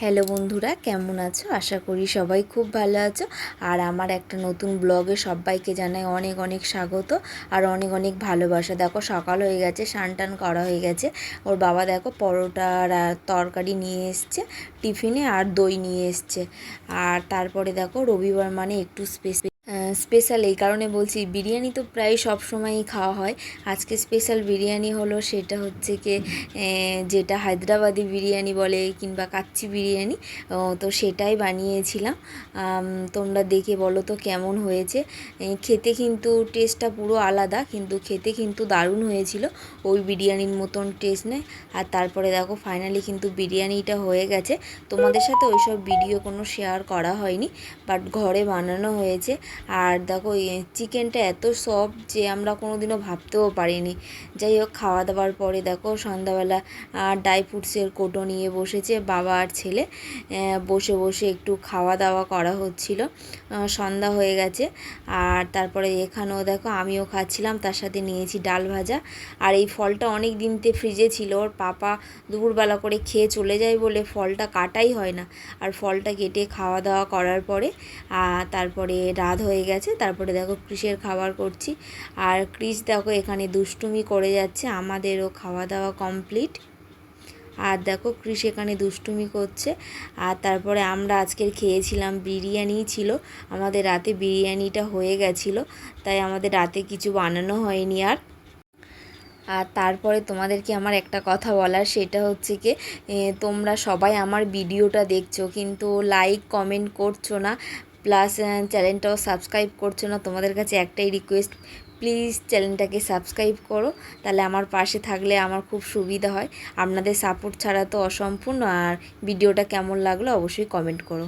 Hello বন্ধুরা, কেমন আছো? আশা করি সবাই খুব ভালো আছো। আর আমার একটা নতুন ব্লগে সবাইকে জানাই অনেক অনেক স্বাগত আর অনেক অনেক ভালোবাসা। দেখো, সকাল হয়ে গেছে স্নান টান করা হয়ে গেছে। ওর বাবা দেখো পরোটা আর তরকারি নিয়ে এসছে, টিফিনে আর দই নিয়ে এসছে। আর তারপরে দেখো, রবিবার মানে একটু স্পেস স্পেশাল এই কারণে বলছি, বিরিয়ানি তো প্রায় সব সময়ই খাওয়া হয়। আজকে স্পেশাল বিরিয়ানি হলো সেটা হচ্ছে কি যেটা হায়দ্রাবাদি বিরিয়ানি বলে কিংবা কাচ্চি বিরিয়ানি তো সেটাই বানিয়েছিলাম। তোমরা দেখে বলো তো কেমন হয়েছে। খেতে কিন্তু টেস্টটা পুরো আলাদা, কিন্তু খেতে কিন্তু দারুণ হয়েছিল। ওই বিরিয়ানির মতন টেস্ট নেই আর তারপরে দেখো ফাইনালি কিন্তু বিরিয়ানিটা হয়ে গেছে। তোমাদের সাথে ওইসব ভিডিও কোনো শেয়ার করা হয়নি বাট ঘরে বানানো হয়েছে। আর দেখো চিকেনটা এত সফট যে আমরা কোনো দিনও ভাবতেও পারিনি। যাই হোক, খাওয়া দাওয়ার পরে দেখো, সন্ধ্যাবেলা ড্রাই ফ্রুটসের কোটো নিয়ে বসেছে বাবা আর ছেলে। বসে বসে একটু খাওয়া দাওয়া করা হচ্ছিল। সন্ধ্যা হয়ে গেছে। আর তারপরে এখানেও দেখো, আমিও খাচ্ছিলাম, তার সাথে নিয়েছি ডাল ভাজা। আর এই ফলটা অনেক দিনতে ফ্রিজে ছিল, ওর পাপা দুপুরবেলা করে খেয়ে চলে যায় বলে ফলটা কাটাই হয় না। আর ফলটা কেটে খাওয়া দাওয়া করার পরে তারপরে রাত হয়ে গেছে। তারপরে দেখো কৃষের খাবার করছি। আর কৃষ দেখো এখানে দুষ্টুমি করে যাচ্ছে। আমাদেরও খাওয়া দাওয়া কমপ্লিট। আর দেখো কৃষ এখানে দুষ্টুমি করছে। আর তারপরে আমরা আজকের খেয়েছিলাম বিরিয়ানি ছিল। আমাদের রাতে বিরিয়ানিটা হয়ে গেছিল। তাই আমাদের রাতে কিছু বানানো হয়নি আর। আর তারপরে তোমাদেরকে আমার একটা কথা বলার, সেটা হচ্ছে কি তোমরা সবাই আমার ভিডিওটা দেখছ। কিন্তু লাইক কমেন্ট করছ না। প্লাস চ্যানেলটাও সাবস্ক্রাইব করছ না, তোমাদের কাছে একটাই রিকোয়েস্ট প্লিজ চ্যানেলটাকে সাবস্ক্রাইব করো। তাহলে আমার পাশে থাকলে আমার খুব সুবিধা হয়। আপনাদের সাপোর্ট ছাড়া তো অসম্পূর্ণ, আর ভিডিওটা কেমন লাগল অবশ্যই কমেন্ট করো।